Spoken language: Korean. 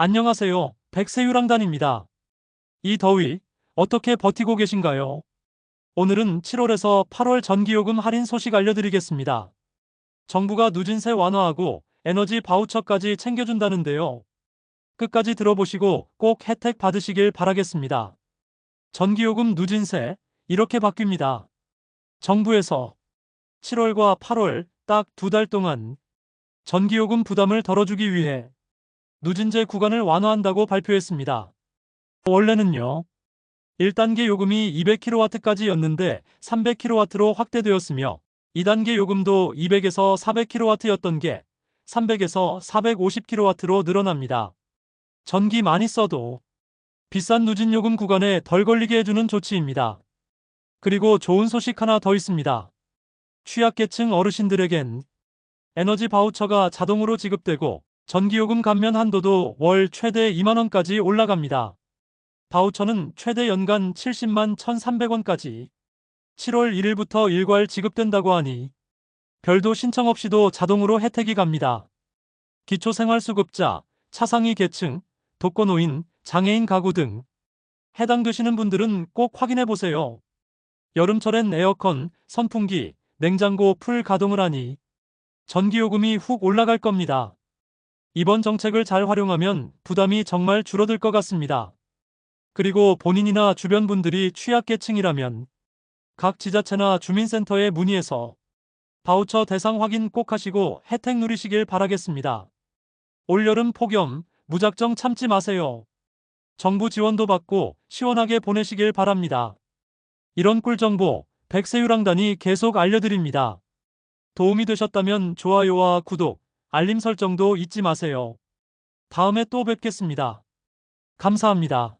안녕하세요. 백세유랑단입니다. 이 더위 어떻게 버티고 계신가요? 오늘은 7월에서 8월 전기요금 할인 소식 알려드리겠습니다. 정부가 누진세 완화하고 에너지 바우처까지 챙겨준다는데요. 끝까지 들어보시고 꼭 혜택 받으시길 바라겠습니다. 전기요금 누진세 이렇게 바뀝니다. 정부에서 7월과 8월 딱 두 달 동안 전기요금 부담을 덜어주기 위해 누진제 구간을 완화한다고 발표했습니다. 원래는요. 1단계 요금이 200kW까지였는데 300kW로 확대되었으며 2단계 요금도 200에서 400kW였던 게 300에서 450kW로 늘어납니다. 전기 많이 써도 비싼 누진 요금 구간에 덜 걸리게 해주는 조치입니다. 그리고 좋은 소식 하나 더 있습니다. 취약계층 어르신들에겐 에너지 바우처가 자동으로 지급되고 전기요금 감면 한도도 월 최대 2만원까지 올라갑니다. 바우처는 최대 연간 70만 1,300원까지 7월 1일부터 일괄 지급된다고 하니 별도 신청 없이도 자동으로 혜택이 갑니다. 기초생활수급자, 차상위 계층, 독거노인, 장애인 가구 등 해당되시는 분들은 꼭 확인해 보세요. 여름철엔 에어컨, 선풍기, 냉장고 풀 가동을 하니 전기요금이 훅 올라갈 겁니다. 이번 정책을 잘 활용하면 부담이 정말 줄어들 것 같습니다. 그리고 본인이나 주변 분들이 취약계층이라면 각 지자체나 주민센터에 문의해서 바우처 대상 확인 꼭 하시고 혜택 누리시길 바라겠습니다. 올여름 폭염 무작정 참지 마세요. 정부 지원도 받고 시원하게 보내시길 바랍니다. 이런 꿀정보 백세유랑단이 계속 알려드립니다. 도움이 되셨다면 좋아요와 구독, 알림 설정도 잊지 마세요. 다음에 또 뵙겠습니다. 감사합니다.